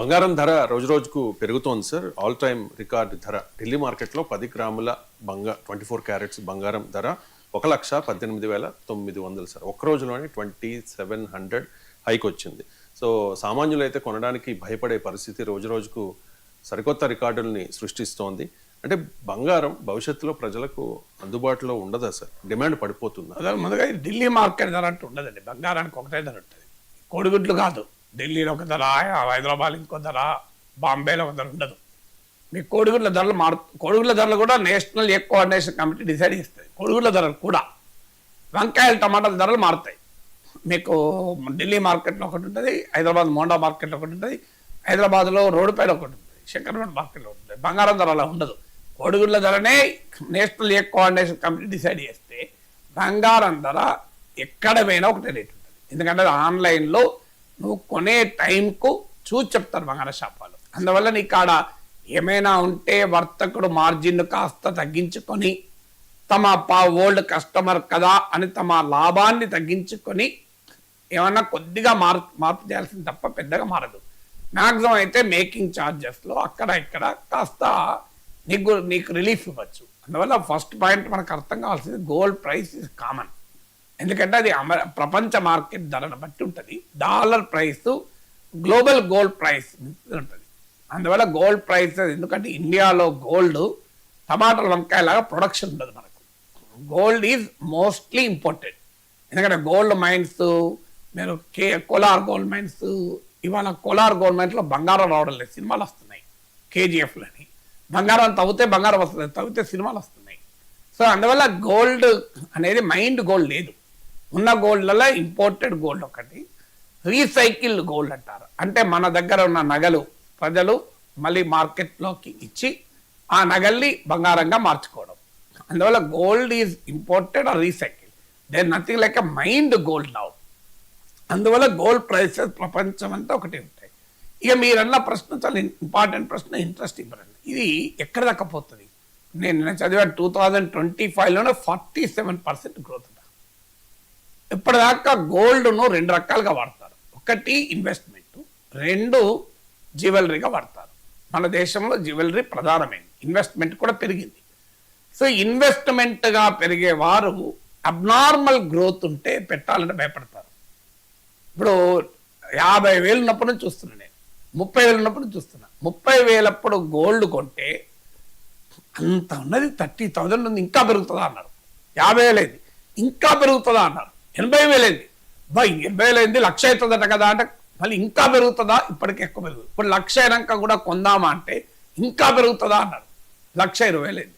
బంగారం ధర రోజు రోజుకు పెరుగుతోంది సార్. ఆల్ టైమ్ రికార్డ్ ధర. ఢిల్లీ మార్కెట్లో పది గ్రాముల బంగా ట్వంటీ ఫోర్ క్యారెట్స్ బంగారం ధర ఒక లక్ష పద్దెనిమిది వేల తొమ్మిది వందలు సార్. ఒక్క రోజులోనే ట్వంటీ సెవెన్ హండ్రెడ్ హైక్ వచ్చింది. సో సామాన్యులు అయితే కొనడానికి భయపడే పరిస్థితి రోజు రోజుకు సరికొత్త రికార్డుల్ని సృష్టిస్తోంది. అంటే బంగారం భవిష్యత్తులో ప్రజలకు అందుబాటులో ఉండదా సార్? డిమాండ్ పడిపోతుందా? ముందుగా ఢిల్లీ మార్కెట్ ధర అంటూ ఉండదండి. బంగారానికి ఒకటే ధర ఉంటుంది. కోడిగుడ్లు కాదు. ఢిల్లీలో ఒక ధర హైదరాబాద్ ఇంకో ధర బాంబేలో ఒక ధర ఉండదు. మీ కోడిగుడ్ల ధరలు మారు కోడిగుడ్ల ధరలు కూడా national egg coordination committee decide చేస్తుంది. కోడిగుడ్ల ధరలు కూడా. వంకాయలు టమాటాల ధరలు మారుతాయి. మీకు ఢిల్లీ మార్కెట్లో ఒకటి ఉంటుంది హైదరాబాద్ మోండా మార్కెట్లో ఒకటి ఉంటుంది హైదరాబాద్లో రోడ్డుపైన ఒకటి ఉంటుంది శంకరపేట మార్కెట్లో ఉంటుంది. బంగారం ధర అలా ఉండదు. కోడిగుడ్ల ధరనే national egg coordination committee decide చేస్తే బంగారం ధర ఎక్కడ పోయినా ఒకటే రేట్ ఉంటుంది. ఎందుకంటే అది ఆన్లైన్లో నువ్వు కొనే టైంకు చూసి చెప్తారు బంగారం షాప్ అందువల్ల నీ కాడ ఏమైనా ఉంటే వర్తకుడు మార్జిన్ కాస్త తగ్గించుకొని తమ పా ఓల్డ్ కస్టమర్ కదా అని తమ లాభాన్ని తగ్గించుకొని ఏమన్నా కొద్దిగా మార్ మార్పు చేయాల్సింది తప్ప పెద్దగా మారదు. మ్యాక్సిమం అయితే మేకింగ్ ఛార్జెస్లో అక్కడ ఇక్కడ కాస్త నీకు నీకు రిలీఫ్ ఇవ్వచ్చు. అందువల్ల ఫస్ట్ పాయింట్ మనకు అర్థం కావాల్సింది గోల్డ్ ప్రైస్ ఇస్ కామన్ ఎందుకంటే అది అమర ప్రపంచ మార్కెట్ ధరను బట్టి ఉంటుంది. Dollar price global gold price ఉంటుంది. అందువల్ల గోల్డ్ ప్రైస్ ఎందుకంటే ఇండియాలో గోల్డ్ టమాటాల వంకాయ లాగా ప్రొడక్షన్ ఉండదు మనకు. గోల్డ్ ఈజ్ మోస్ట్లీ ఇంపార్టెంట్ ఎందుకంటే గోల్డ్ మైన్స్ మీరు కే కోలార్ గోల్డ్ మైన్స్ ఇవాళ కోలార్ గోల్డ్ మైన్స్లో బంగారం రావడం లేదు. సినిమాలు వస్తున్నాయి. కేజీఎఫ్లని బంగారం తవ్వితే బంగారం వస్తుంది తవ్వితే సినిమాలు వస్తున్నాయి. సో అందువల్ల గోల్డ్ అనేది మైండ్ గోల్డ్ లేదు. ఉన్న గోల్డ్లలో ఇంపోర్టెడ్ గోల్డ్ ఒకటి. రీసైకిల్ గోల్డ్ అంటారు. అంటే మన దగ్గర ఉన్న నగలు ప్రజలు మళ్ళీ మార్కెట్లోకి ఇచ్చి ఆ నగల్ని బంగారంగా మార్చుకోవడం. అందువల్ల gold is imported or recycle they nothing like a mined gold now అందువల్ల గోల్డ్ ప్రైసెస్ ప్రపంచం అంతా ఒకటి ఉంటాయి. ఇక మీరన్న ప్రశ్న చాలా ఇంపార్టెంట్ ప్రశ్న ఇంట్రెస్టింగ్ ప్రశ్న ఇది ఎక్కడ దక్కపోతుంది పోతుంది? నేను చదివాను టూ థౌజండ్ ట్వంటీ ఫైవ్లోనే ఫార్టీ సెవెన్ పర్సెంట్ గ్రోత్ ఇప్పటిదాకా గోల్డ్ను రెండు రకాలుగా వాడతారు. ఒకటి ఇన్వెస్ట్మెంట్ రెండు జ్యువెలరీగా వాడతారు. మన దేశంలో జ్యువెలరీ ప్రధానమైనది. ఇన్వెస్ట్మెంట్ కూడా పెరిగింది. సో ఇన్వెస్ట్మెంట్గా పెరిగే వారు అబ్నార్మల్ గ్రోత్ ఉంటే పెట్టాలని భయపడతారు. ఇప్పుడు యాభై వేలు ఉన్నప్పుడు నుంచి చూస్తున్నా నేను. ముప్పై వేలు ఉన్నప్పుడు చూస్తున్నా. ముప్పై వేలప్పుడు గోల్డ్ కొంటే అంత ఉన్నది థర్టీ థౌజండ్ ఉంది ఇంకా పెరుగుతుందా అన్నారు. యాభై వేలైంది ఇంకా పెరుగుతుందా అన్నారు. ఎనభై వేలైంది బై ఎనభై వేలైంది లక్ష అవుతుందట కదా అంటే మళ్ళీ ఇంకా పెరుగుతుందా? ఇప్పటికి ఎక్కువ పెరుగుతుంది. ఇప్పుడు లక్ష అయినాక కూడా కొందామా అంటే ఇంకా పెరుగుతుందా అన్నారు లక్ష ఇరవై వేలైంది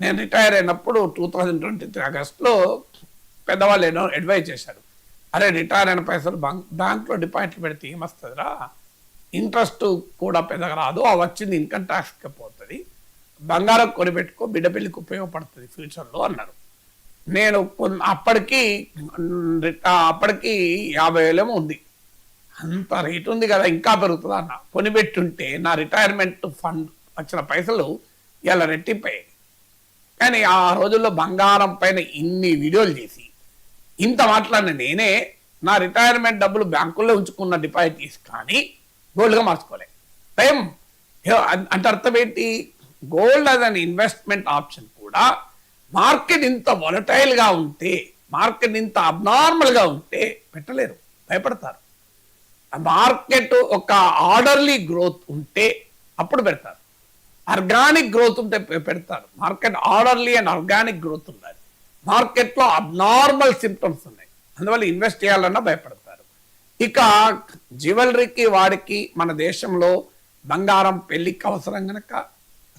నేను రిటైర్ అయినప్పుడు టూ థౌజండ్ ట్వంటీ త్రీ ఆగస్ట్లో పెద్దవాళ్ళు ఏదో అడ్వైజ్ చేశారు. అరే రిటైర్ అయిన పైసలు బ్యాంక్ బ్యాంక్లో డిపాజిట్లు పెడితే ఏమొస్తుందిరా? ఇంట్రెస్ట్ కూడా పెద్దగా రాదు. ఆ వచ్చింది ఇన్కమ్ ట్యాక్స్కి పోతుంది. బంగారం కొనిపెట్టుకో బిడ్డ పెళ్ళికి ఉపయోగపడుతుంది ఫ్యూచర్లో అన్నారు నేను అప్పటికి అప్పటికి యాభై వేలేమో ఉంది. అంత రేటు ఉంది కదా ఇంకా పెరుగుతుందా అన్న. కొనిపెట్టుంటే నా రిటైర్మెంట్ ఫండ్ వచ్చిన పైసలు ఇలా రెట్టిపోయాయి కానీ ఆ రోజుల్లో బంగారం పైన ఇన్ని వీడియోలు చేసి ఇంత మాట్లాడిన నేనే నా రిటైర్మెంట్ డబ్బులు బ్యాంకుల్లో ఉంచుకున్న డిపాజిట్ తీసి కానీ గోల్డ్గా మార్చుకోలే. టైం అంటే అర్థం ఏంటి? Gold as an investment option కూడా మార్కెట్ ఇంత volatile గా ఉంటే మార్కెట్ ఇంత అబ్నార్మల్గా గా ఉంటే పెట్టలేరు భయపడతారు. మార్కెట్ ఒక ఆర్డర్లీ గ్రోత్ ఉంటే అప్పుడు పెడతారు. ఆర్గానిక్ గ్రోత్ ఉంటే పెడతారు. Market orderly and organic growth ఉండాలి. మార్కెట్లో అబ్నార్మల్ సిమ్టమ్స్ ఉన్నాయి. అందువల్ల ఇన్వెస్ట్ చేయాలన్నా భయపడతారు. ఇక జ్యువెలరీకి వాడికి మన దేశంలో బంగారం పెళ్ళికి అవసరం కనుక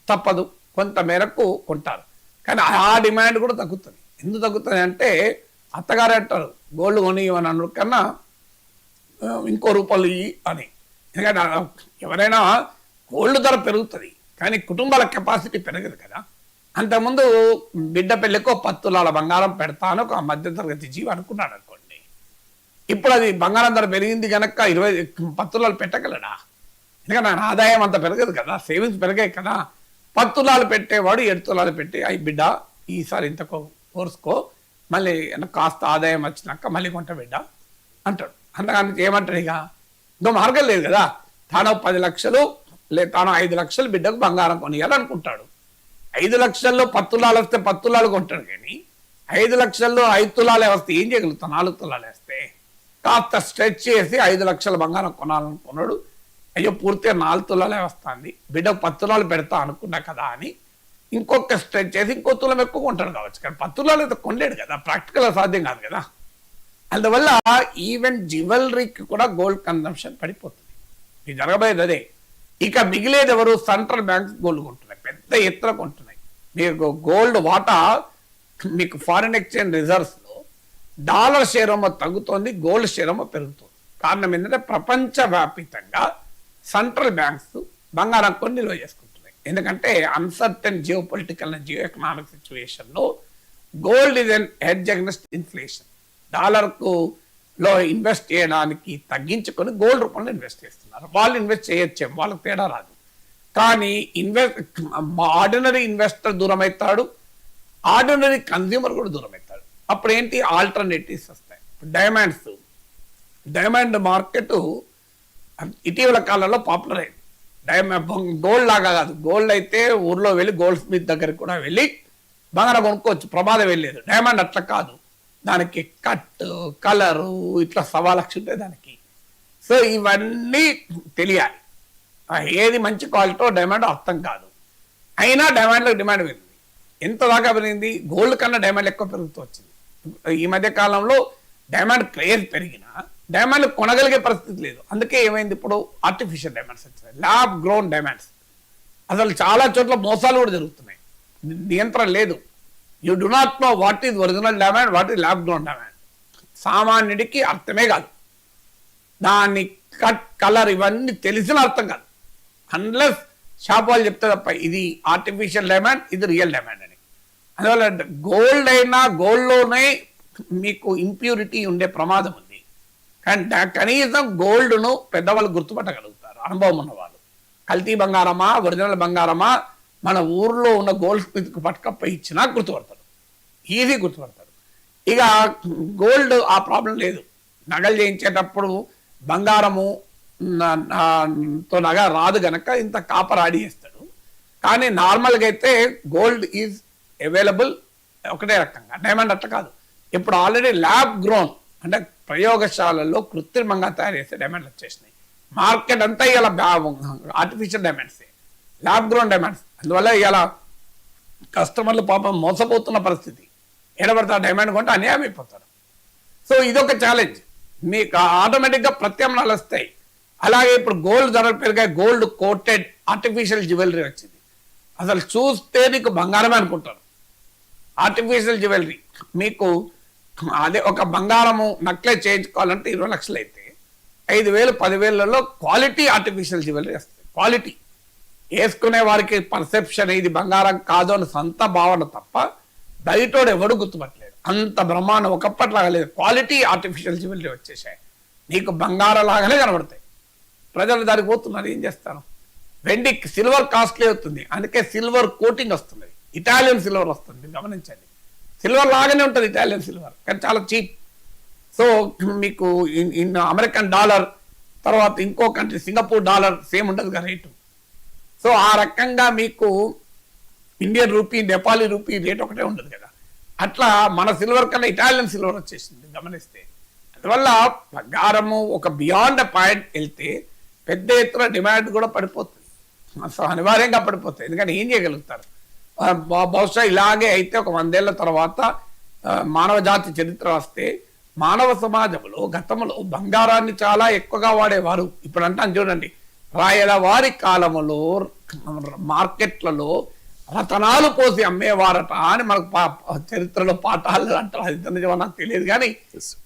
తప్పదు. కొంత మేరకు కొంటారు. కానీ ఆ డిమాండ్ కూడా తగ్గుతుంది. ఎందుకు తగ్గుతుంది అంటే అత్తగారు అంటారు గోల్డ్ కొని అని అన్నారు. కన్నా ఇంకో రూపాయలు ఇవి అని. ఎందుకంటే ఎవరైనా గోల్డ్ ధర పెరుగుతుంది కానీ కుటుంబాల కెపాసిటీ పెరగదు కదా. అంతకుముందు బిడ్డ పెళ్ళికో పత్తులాల బంగారం పెడతాను ఒక మధ్యతరగతి జీవి అనుకున్నాడు అనుకోండి. ఇప్పుడు అది బంగారం ధర పెరిగింది కనుక ఇరవై పత్తులాలు పెట్టగలడా? ఎందుకంటే ఆదాయం అంత పెరగదు కదా సేవింగ్స్ పెరగాయి కదా. పత్తులాలు పెట్టేవాడు ఎడుతులాలు పెట్టి. అయి బిడ్డ ఈసారి ఇంత కోర్సుకో. మళ్ళీ కాస్త ఆదాయం వచ్చినాక మళ్ళీ కొంట బిడ్డ అంటాడు. అంతకని ఏమంటాడు ఇక? ఇంకో మార్గం లేదు కదా. తాను పది లక్షలు లే తాను ఐదు లక్షలు బిడ్డకు బంగారం కొనియాలనుకుంటాడు ఐదు లక్షల్లో పత్తులాలు వస్తే పత్తులాలు కొంటాడు కానీ ఐదు లక్షల్లో ఐదు తులాలే వస్తే ఏం చేయగలుగుతాం నాలుగు తులాలు వేస్తే. కాస్త స్ట్రెచ్ చేసి ఐదు లక్షల బంగారం కొనాలనుకున్నాడు. అయ్యో పూర్తిగా నాలుగు తులాలే వస్తుంది. బిడ్డ పది తులాలు పెడతా అనుకున్నా కదా అని ఇంకొక స్ట్రెచ్ చేసి ఇంకో తులం ఎక్కువ కొంటాడు కావచ్చు. కానీ పది తులాలు అయితే కొనలేడు కదా. ప్రాక్టికల్ సాధ్యం కాదు కదా. అందువల్ల ఈవెన్ జ్యువెలరీకి కూడా గోల్డ్ కన్సంప్షన్ పడిపోతుంది. ఇది జరగబోయేది అదే. ఇక మిగిలేదు ఎవరు? సెంట్రల్ బ్యాంక్స్ గోల్డ్ కొంటున్నాయి. పెద్ద ఎత్తున కొంటున్నాయి. మీకు గోల్డ్ వాటా మీకు ఫారిన్ ఎక్స్చేంజ్ రిజర్వ్స్లో డాలర్ షేరమో తగ్గుతోంది గోల్డ్ షేరమో పెరుగుతుంది. కారణం ఏంటంటే ప్రపంచవ్యాపితంగా సెంట్రల్ బ్యాంక్స్ బంగారం కొన్ని నిల్వ చేసుకుంటున్నాయి. ఎందుకంటే uncertain geo political geo economic సిచ్యువేషన్లో gold is an hedge against inflation డాలర్కు లో ఇన్వెస్ట్ చేయడానికి తగ్గించుకొని గోల్డ్ రూపంలో ఇన్వెస్ట్ చేస్తున్నారు. వాళ్ళు ఇన్వెస్ట్ చేయొచ్చు వాళ్ళకి తేడా రాదు. కానీ ఇన్వెస్ట్ ఆర్డినరీ ఇన్వెస్టర్ దూరం అవుతాడు ఆర్డినరీ కన్జ్యూమర్ కూడా దూరం అవుతాడు అప్పుడు ఏంటి ఆల్టర్నేటివ్స్ వస్తాయి డైమండ్స్ డైమండ్ మార్కెట్ ఇటీవల కాలంలో పాపులర్. అయింది డైమండ్ గోల్డ్ లాగా కాదు. గోల్డ్ అయితే ఊర్లో వెళ్ళి గోల్డ్ స్మిత్ దగ్గరికి కూడా వెళ్ళి బంగారం కొనుక్కోవచ్చు. ప్రమాదం వెళ్ళలేదు డైమండ్ అట్లా కాదు. దానికి కట్ కలరు ఇట్లా సవా లక్ష ఉంటాయి దానికి. సో ఇవన్నీ తెలియాలి. ఏది మంచి క్వాలిటీ డైమండ్ అర్థం కాదు. అయినా డైమండ్లో డిమాండ్ పెరిగింది. ఎంత దాకా పెరిగింది? గోల్డ్ కన్నా డైమండ్ ఎక్కువ పెరుగుతూ వచ్చింది. ఈ మధ్య కాలంలో డైమండ్ క్రేజ్ పెరిగినా డైమండ్లు కొనగలిగే పరిస్థితి లేదు. అందుకే ఏమైంది ఇప్పుడు? ఆర్టిఫిషియల్ డైమండ్స్ వచ్చాయి ల్యాబ్ గ్రోన్ డైమండ్స్ అసలు చాలా చోట్ల మోసాలు కూడా జరుగుతున్నాయి. నియంత్రణ లేదు. You do not know what is original diamond what is lab grown diamond సామాన్యుడికి అర్థమే కాదు. దాని కట్ కలర్ ఇవన్నీ తెలిసిన అర్థం కాదు. అన్లెస్ షాప్ వాళ్ళు చెప్తే తప్ప ఇది ఆర్టిఫిషియల్ డైమండ్ ఇది రియల్ డైమండ్ అని. అందువల్ల గోల్డ్ అయినా గోల్డ్లోనే మీకు ఇంప్యూరిటీ ఉండే ప్రమాదం ఉంది. అండ్ కనీసం గోల్డ్ను పెద్దవాళ్ళు గుర్తుపట్టగలుగుతారు. అనుభవం ఉన్నవాళ్ళు. కల్తీ బంగారమా ఒరిజినల్ బంగారమా మన ఊర్లో ఉన్న గోల్డ్ స్మిత్కి పట్టుకపోయి ఇచ్చినా గుర్తుపడతారు. ఈజీ గుర్తుపడతారు. ఇక గోల్డ్ ఆ ప్రాబ్లం లేదు. నగలు చేయించేటప్పుడు బంగారము తో నగ రాదు గనక ఇంత కాపర్ ఆడి చేస్తాడు. కానీ నార్మల్గా అయితే గోల్డ్ ఈజ్ అవైలబుల్ ఒకటే రకంగా. డైమండ్ అట్ట కాదు. ఇప్పుడు ఆల్రెడీ ల్యాబ్ గ్రోన్. అంటే ప్రయోగశాలల్లో కృత్రిమంగా తయారు చేసే డైమండ్లు వచ్చేసినాయి. మార్కెట్ అంతా ఇలా artificial diamonds lab grown diamonds అందువల్ల ఇలా కస్టమర్లు పాపం మోసపోతున్న పరిస్థితి. ఎడబడతా డైమండ్ కొంటే అన్యాయం అయిపోతారు. సో ఇదొక ఛాలెంజ్ మీకు ఆటోమేటిక్గా ప్రత్యామ్నాలు వస్తాయి. అలాగే ఇప్పుడు గోల్డ్ ధరలు పెరిగాయి. గోల్డ్ కోటెడ్ ఆర్టిఫిషియల్ జ్యువెలరీ వచ్చింది. అసలు చూస్తే నీకు బంగారమే అనుకుంటారు. ఆర్టిఫిషియల్ జ్యువెలరీ మీకు అదే ఒక బంగారము నక్లెస్ చేయించుకోవాలంటే ఇరవై లక్షలు అయితే ఐదు వేలు పదివేలలో క్వాలిటీ ఆర్టిఫిషియల్ జ్యువెలరీ వస్తుంది క్వాలిటీ. వేసుకునే వారికి పర్సెప్షన్ ఇది బంగారం కాదు అని సొంత భావన తప్ప బయటోడు ఎవడు గుర్తుపట్టలేదు అంత బ్రహ్మాండం ఒకప్పటిలాగా లేదు. క్వాలిటీ ఆర్టిఫిషియల్ జ్యువెలరీ వచ్చేసాయి. నీకు బంగారం లాగానే కనబడతాయి. ప్రజలు దానికి పోతున్నారు ఏం చేస్తారు? వెండి సిల్వర్ కాస్ట్లీ అవుతుంది. అందుకే సిల్వర్ కోటింగ్ వస్తుంది. ఇటాలియన్ సిల్వర్ వస్తుంది. గమనించండి. సిల్వర్ లాగానే ఉంటుంది ఇటాలియన్ సిల్వర్ కానీ చాలా చీప్ సో మీకు ఇన్ ఇన్ అమెరికన్ డాలర్ తర్వాత ఇంకో కంట్రీ సింగపూర్ డాలర్ సేమ్ ఉండదు కదా రేటు సో ఆ రకంగా మీకు Indian rupee Nepali rupee rate ఒకటే ఉండదు కదా. అట్లా మన సిల్వర్ కన్నా ఇటాలియన్ సిల్వర్ వచ్చేసింది గమనిస్తే. అందువల్ల బంగారము ఒక బియాండ్ పాయింట్ వెళ్తే పెద్ద ఎత్తున డిమాండ్ కూడా పడిపోతుంది. సో అనివార్యంగా పడిపోతుంది. ఎందుకంటే ఏం చేయగలుగుతారు? బహుశా ఇలాగే అయితే ఒక వందేళ్ళ తర్వాత మానవ జాతి చరిత్ర వస్తే మానవ సమాజంలో గతంలో బంగారాన్ని చాలా ఎక్కువగా వాడేవారు. ఇప్పుడు అంటాను చూడండి. రాయల వారి కాలములో మార్కెట్లలో రతనాలు పోసి అమ్మేవారట అని మనకు పా- చరిత్రలో పాఠాలు అంటారు. అది నిజమో నాకు తెలియదు కానీ.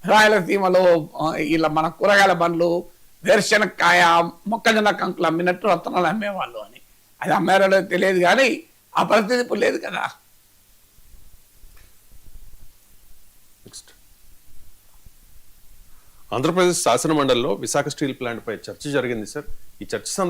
రాయలసీమలో ఇలా మన కూరగాయల బండ్లు వేరుశనక్కాయ మొక్కజొన్న కంకులు అమ్మినట్టు రత్నాలు అమ్మేవాళ్ళు అని. అది అమ్మారో తెలియదు కానీ ఆ పరిస్థితి ఇప్పుడు లేదు కదా. నెక్స్ట్ ఆంధ్రప్రదేశ్ శాసనమండలిలో విశాఖ స్టీల్ ప్లాంట్ పై చర్చ జరిగింది సార్. ఈ చర్చ